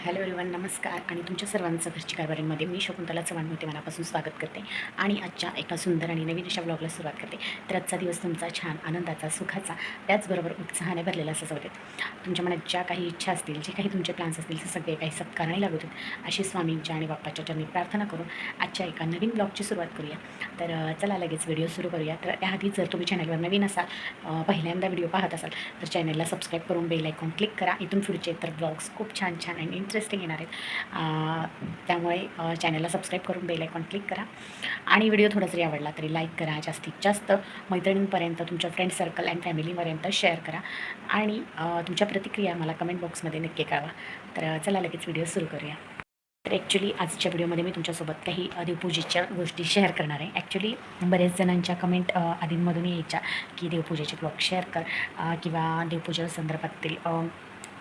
Hello everyone नमस्कार. आणि तुमच्या सर्वांचं घरची कारभारीमध्ये मी शकुंतला चव्हाण होते मनापासून स्वागत करते. आणि आजच्या एका सुंदर आणि नवीन अशा ब्लॉगला सुरुवात करते. तर आजचा दिवस तुमचा छान आनंदाचा सुखाचा त्याचबरोबर उत्साहाने भरलेला असा जाऊ देत तुमच्या मनात ज्या काही इच्छा असतील जे काही तुमचे प्लॅन्स असतील ते सगळे काही सत्कारणी लागू देत अशी स्वामींच्या आणि बाप्पाच्या चरणी प्रार्थना करून आजच्या एका नवीन ब्लॉगची सुरुवात करूया. तर चला लगेच व्हिडिओ सुरू करूया. तर त्याआधी जर तुम्ही चॅनलवर नवीन असाल पहिल्यांदा व्हिडिओ पाहत असाल तर चॅनलला सबस्क्राईब करून बेल आयकॉन क्लिक करा. इथून पुढचे तर ब्लॉग्स खूप छान छान आणि इंटरेस्टिंग येणार आहेत. त्यामुळे चॅनलला सबस्क्राईब करून बेल आयकॉन क्लिक करा. आणि व्हिडिओ थोडा जरी आवडला तरी लाईक करा जास्तीत जास्त मैत्रिणींपर्यंत तुमच्या फ्रेंड सर्कल अँड फॅमिलीपर्यंत शेअर करा. आणि तुमच्या प्रतिक्रिया मला कमेंट बॉक्समध्ये नक्की कळवा. तर चला लगेच व्हिडिओ सुरू करूया. तर ॲक्च्युली आजच्या व्हिडिओमध्ये मी तुमच्यासोबत काही देवपूजेच्या गोष्टी शेअर करणार आहे. ॲक्च्युली बरेच जणांच्या कमेंट आधींमधून यायच्या की देवपूजेचे ब्लॉग शेअर कर किंवा देवपूजा संदर्भातील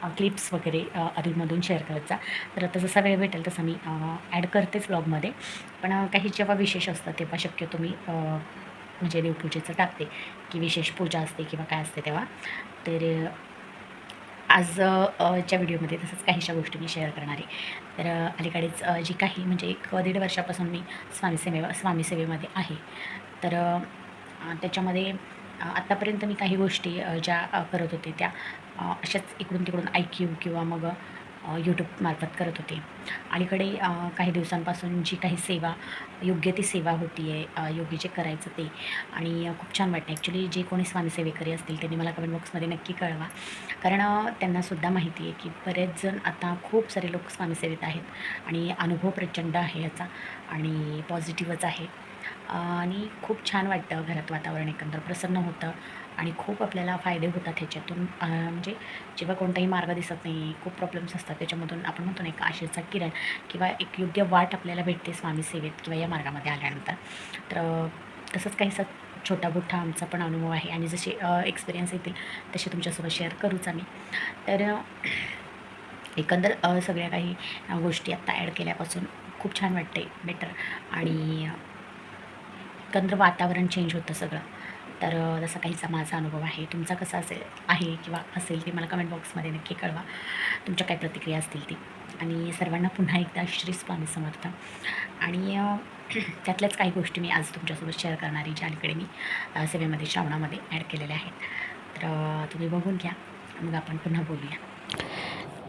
क्लिप्स वगैरे आधीमधून अधूनमधून शेअर करत जा तर आता जसा वेळ भेटेल तसा मी ॲड करतेच ब्लॉगमध्ये पण काही जेव्हा विशेष असतं तेव्हा शक्यतो मी म्हणजे देवपूजेचं टाकते. की विशेष पूजा असते किंवा काय असते तेव्हा. तर आजच्या आज च्या व्हिडिओमध्ये तसंच काहीशा गोष्टी मी शेअर करणार आहे. तर अलीकडेच जी काही म्हणजे एक दीड वर्षापासून मी स्वामी सेवे स्वामी सेवेमध्ये आहे. तर त्याच्यामध्ये आत्तापर्यंत मी काही गोष्टी ज्या करत होते त्या अशाच इकडून तिकडून ऐक्यू किंवा मग यूट्यूबमार्फत करत होते. अलीकडे काही दिवसांपासून जी काही सेवा योग्य ती सेवा होती आहे योग्य जे करायचं ते. आणि खूप छान वाटतं ॲक्च्युली जे कोणी स्वामीसेवेकरी असतील त्यांनी मला कमेंट बॉक्समध्ये नक्की कळवा. कारण त्यांनासुद्धा माहिती आहे की बरेच जण आता खूप सारे लोक स्वामीसेवेत आहेत. आणि अनुभव प्रचंड आहे याचा. आणि पॉझिटिव्हच आहे. आणि खूप छान वाटतं घरात वातावरण एकंदर प्रसन्न होतं आणि खूप आपल्याला फायदे होतात ह्याच्यातून. म्हणजे जेव्हा कोणताही मार्ग दिसत नाही खूप प्रॉब्लेम्स असतात. त्याच्यामधून आपण म्हणतो ना एक आशेचा किरण किंवा एक योग्य वाट आपल्याला भेटते स्वामी सेवेत किंवा या मार्गामध्ये आल्यानंतर. तर तसंच काहीसा छोटा मोठा आमचा पण अनुभव आहे आणि जसे एक्सपिरियन्स येतील तसे तुमच्यासोबत शेअर करूच आम्ही. तर एकंदर सगळ्या काही गोष्टी आत्ता ॲड केल्यापासून खूप छान वाटते बेटर आणि एकंदर वातावरण चेंज होतं सगळं. तर अ, तसा काहीचा माझा अनुभव आहे तुमचा कसा असेल आहे किंवा असेल ते मला कमेंट बॉक्समध्ये नक्की कळवा. तुमच्या काय प्रतिक्रिया असतील ती. आणि सर्वांना पुन्हा एकदा श्री स्वामी समर्थ. आणि त्यातल्याच काही गोष्टी मी आज तुमच्यासोबत शेअर करणारी ज्या अलीकडे मी सेवेमध्ये श्रावणामध्ये ॲड केलेल्या आहेत. तर तुम्ही बघून घ्या. मग आपण पुन्हा बोलूया.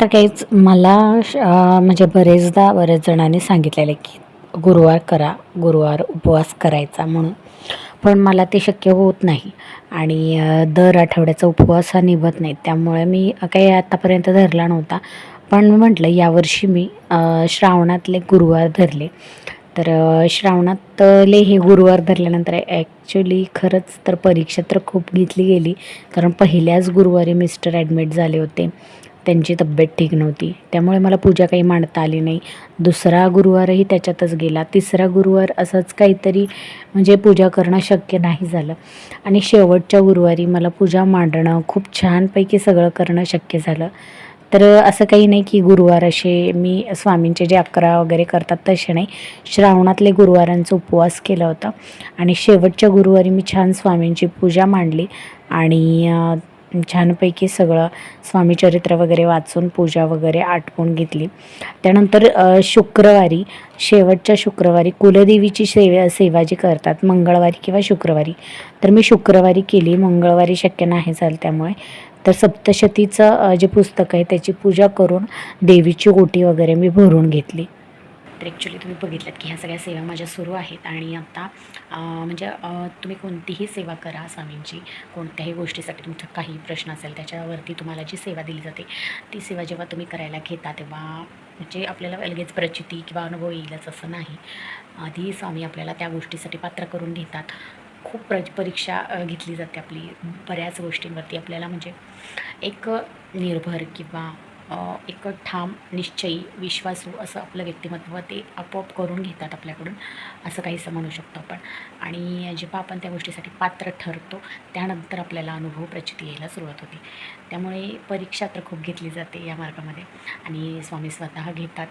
तर काहीच मला श- म्हणजे बरेचदा बरेच जणांनी सांगितलेलं की गुरुवार करा गुरुवार उपवास करायचा म्हणून. पण मला ते शक्य होत नाही. आणि दर आठवड्याचा उपवास हा निभत नाही. त्यामुळे मी काही आत्तापर्यंत धरला नव्हता. पण म्हटलं यावर्षी मी श्रावणातले गुरुवार धरले. तर श्रावणातले हे गुरुवार धरल्यानंतर ॲक्च्युली खरंच तर परीक्षा तर खूप घेतली गेली. कारण पहिल्याच गुरुवारी मिस्टर ॲडमिट झाले होते. त्यांची तब्येत ठीक नव्हती. त्यामुळे मला पूजा काही मांडता आली नाही. दुसरा गुरुवारही त्याच्यातच गेला. तिसरा गुरुवार असंच काहीतरी म्हणजे पूजा करणं शक्य नाही झालं. आणि शेवटच्या गुरुवारी मला पूजा मांडणं खूप छानपैकी सगळं करणं शक्य झालं. तर असं काही नाही की गुरुवार असे मी स्वामींचे जे अकरा वगैरे करतात तसे नाही. श्रावणातले गुरुवारांचा उपवास केला होता. आणि शेवटच्या गुरुवारी मी छान स्वामींची पूजा मांडली. आणि छानपैकी सगळं स्वामी चरित्र वगैरे वाचून पूजा वगैरे आटपून घेतली. त्यानंतर शुक्रवारी शेवटच्या शुक्रवारी कुलदेवीची सेवा सेवा जी करतात मंगळवारी किंवा शुक्रवारी तर मी शुक्रवारी केली. मंगळवारी शक्य नाही झालं त्यामुळे. तर सप्तशतीचं जे पुस्तक आहे त्याची पूजा करून देवीची ओटी वगैरे मी भरून घेतली. तर ॲक्च्युली तुम्ही बघितलं की ह्या सगळ्या सेवा माझ्या सुरू आहेत आणि आता म्हणजे तुम्ही कोणतीही सेवा करा स्वामींची कोणत्याही गोष्टीसाठी तुमचा काही प्रश्न असेल त्याच्यावरती तुम्हाला जी सेवा दिली जाते ती सेवा जेव्हा तुम्ही करायला घेता तेव्हा म्हणजे आपल्याला लगेच प्रचिती किंवा अनुभव येईलच असं नाही. आधी स्वामी आपल्याला त्या गोष्टीसाठी पात्र करून घेतात खूप प्र परीक्षा घेतली जाते आपली बऱ्याच गोष्टींवरती. आपल्याला म्हणजे एक निर्भर किंवा एक ठाम निश्चयी विश्वासू असं आपलं व्यक्तिमत्व ते आपोआप करून घेतात आपल्याकडून असं काहीसं म्हणू शकतो आपण. आणि जेव्हा आपण त्या गोष्टीसाठी पात्र ठरतो त्यानंतर आपल्याला अनुभव प्रचिती यायला सुरुवात होते. त्यामुळे परीक्षा तर खूप घेतली जाते या मार्गामध्ये. आणि स्वामी स्वतः घेतात.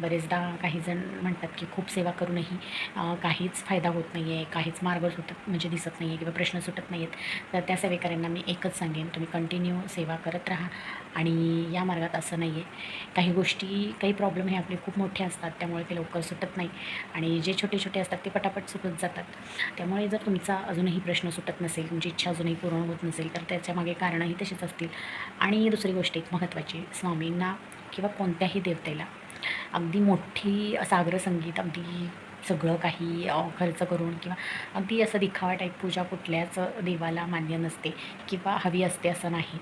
बरेचदा काही जण म्हणतात की खूप सेवा करूनही काहीच फायदा होत नाही आहे काहीच मार्ग सुटत म्हणजे दिसत नाही आहे किंवा प्रश्न सुटत नाही आहेत तर त्या सेवेकऱ्यांना मी एकच सांगेन तुम्ही कंटिन्यू सेवा करत राहा आणि या मार्गात असं नाही आहे काही गोष्टी काही प्रॉब्लेम हे आपले खूप मोठे असतात त्यामुळे ते लवकर सुटत नाही. आणि जे छोटे छोटे असतात ते पटापट सुटत जातात. त्यामुळे जर तुमचा अजूनही प्रश्न सुटत नसेल तुमची इच्छा अजूनही पूर्ण होत नसेल तर त्याच्यामागे कारणंही तशीच असतील. आणि दुसरी गोष्ट एक महत्त्वाची स्वामींना किंवा कोणत्याही देवतेला अगदी मोठी सागर संगीत अगदी सगळं काही खर्च करून किंवा अगदी असं दिखावा टाईप पूजा कुठल्याच देवाला मान्य नसते किंवा हवी असते असं नाही.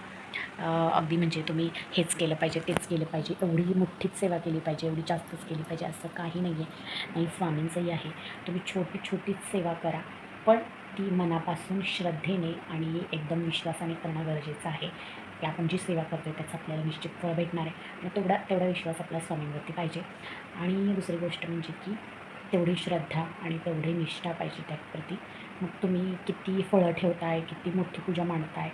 अगदी म्हणजे तुम्ही हेच केलं पाहिजे तेच केलं पाहिजे एवढी मोठीच सेवा केली पाहिजे एवढी जास्तच केली पाहिजे असं काही नाही आहे नाही स्वामींचंही आहे. तुम्ही छोटी छोटीच सेवा करा. पण ती मनापासून श्रद्धेने आणि एकदम विश्वासाने करणं गरजेचं आहे. की आपण जी सेवा करतो आहे त्याचं आपल्याला निश्चित फळ भेटणार आहे. मग तेवढा तेवढा विश्वास आपल्या स्वामींवरती पाहिजे. आणि दुसरी गोष्ट म्हणजे की तेवढी श्रद्धा आणि तेवढी निष्ठा पाहिजे त्याप्रती. मग तुम्ही किती फळं ठेवताय किती मोठी पूजा मांडताय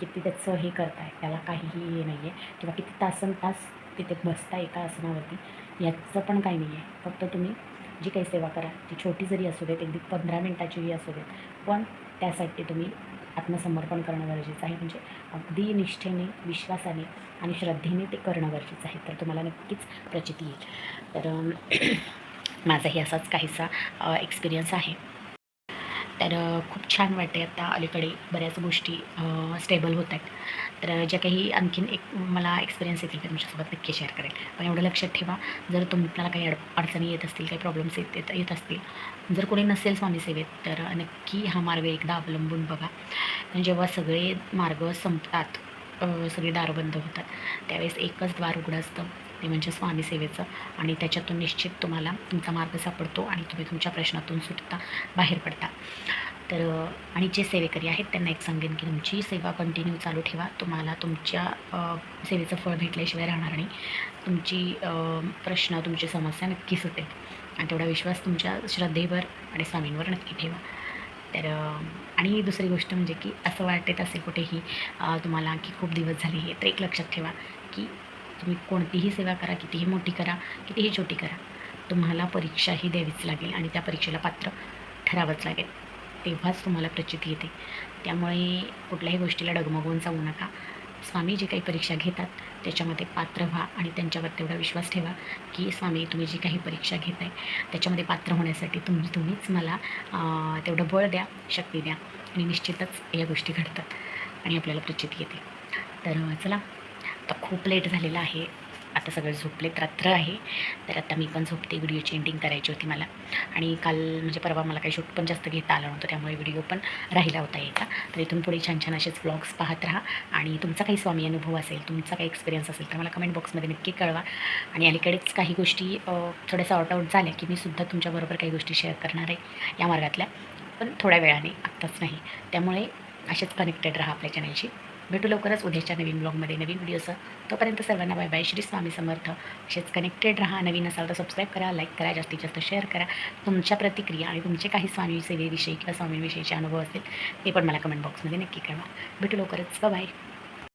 किती त्याचं हे करताय त्याला काहीही हे नाही आहे किंवा किती तासन तास तिथे बसता एका आसनावरती याचं पण काही नाही आहे फक्त तुम्ही जी काही सेवा करा ती छोटी जरी असू देत अगदी पंधरा मिनटाचीही असू देत पण त्यासाठी तुम्ही आत्मसमर्पण करणं गरजेचं आहे. म्हणजे अगदी निष्ठेने विश्वासाने आणि श्रद्धेने ते करणं गरजेचं आहे. तर तुम्हाला नक्कीच प्रचिती येईल. तर माझाही असाच काहीसा एक्सपिरियन्स आहे. तर खूप छान वाटते आता अलीकडे बऱ्याच गोष्टी स्टेबल होत आहेत. तर ज्या काही आणखीन एक मला एक्सपिरियन्स येतील ते तुमच्यासोबत नक्की शेअर करेल पण एवढं लक्षात ठेवा जर तुम्हाला काही अड अडचणी येत असतील काही प्रॉब्लेम्स येत येत येत असतील जर कोणी नसेल स्वामी सेवेत तर नक्की हा मार्ग एकदा अवलंबून बघा. कारण जेव्हा सगळे मार्ग संपतात सगळी दारं बंद होतात त्यावेळेस एकच द्वार उघडं असतं. ते म्हणजे स्वामी सेवेचं आणि त्याच्यातून निश्चित तुम्हाला तुमचा मार्ग सापडतो आणि तुम्ही तुमच्या प्रश्नातून सुटता बाहेर पडता. तर आणि जे सेवेकरी आहेत त्यांना एक सांगेन की तुमची सेवा कंटिन्यू चालू ठेवा. तुम्हाला तुमच्या सेवेचं फळ भेटल्याशिवाय राहणार नाही. तुमची प्रश्न तुमची समस्या नक्की सुटेल. आणि तेवढा विश्वास तुमच्या श्रद्धेवर आणि स्वामींवर नक्की ठेवा. तर आणि दुसरी गोष्ट म्हणजे की असं वाटत असेल कुठेही तुम्हाला की खूप दिवस झाले हे तर एक लक्षात ठेवा की तुम्ही कोणतीही सेवा करा कितीही मोठी करा कितीही छोटी करा तुम्हाला परीक्षा ही द्यावीच लागेल आणि त्या परीक्षेला पात्र ठरावंच लागेल. तेव्हाच तुम्हाला प्रचिती येते. त्यामुळे कुठल्याही गोष्टीला डगमगवून जाऊ नका. स्वामी जे काही परीक्षा घेतात त्याच्यामध्ये पात्र व्हा आणि त्यांच्यावर तेवढा विश्वास ठेवा की स्वामी तुम्ही जी काही परीक्षा घेत आहे त्याच्यामध्ये पात्र होण्यासाठी तुम्ही तुम्हीच मला तेवढं बळ द्या शक्ती द्या. आणि निश्चितच या गोष्टी घडतात आणि आपल्याला प्रचिती येते. तर चला आता खूप लेट झालेलं आहे. आता सगळे झोपलेत रात्र आहे. तर आता मी पण झोपते. व्हिडिओची एंडिंग करायची होती मला. आणि काल म्हणजे परवा मला काही शूट पण जास्त घेता आलं नव्हतं. त्यामुळे व्हिडिओ पण राहिला होता यायचा तर इथून पुढे छान छान असेच ब्लॉग्स पाहत राहा. आणि तुमचा काही स्वामी अनुभव असेल तुमचा काही एक्सपिरियन्स असेल तर मला कमेंट बॉक्समध्ये नक्की कळवा. आणि अलीकडेच काही गोष्टी अ, थोड्या सॉर्ट आऊट झाल्या की मी सुद्धा तुमच्याबरोबर काही गोष्टी शेअर करणार आहे. या मार्गातल्या. पण थोड्या वेळाने आत्ताच नाही. त्यामुळे असेच कनेक्टेड राहा आपल्या चॅनलशी भेटू लवकरच उद्याच्या नवीन ब्लॉगमध्ये नवीन व्हिडिओसह. तोपर्यंत सर्वांना बाय बाय. श्री स्वामी समर्थ. असेच कनेक्टेड राहा. नवीन असाल तर सबस्क्राईब करा लाईक करा जास्तीत जास्त शेअर करा. तुमच्या प्रतिक्रिया आणि तुमचे काही स्वामी सेवेविषयी किंवा स्वामींविषयीचे अनुभव असतील ते पण मला कमेंट बॉक्समध्ये नक्की कळवा. भेटू लवकरच. बाय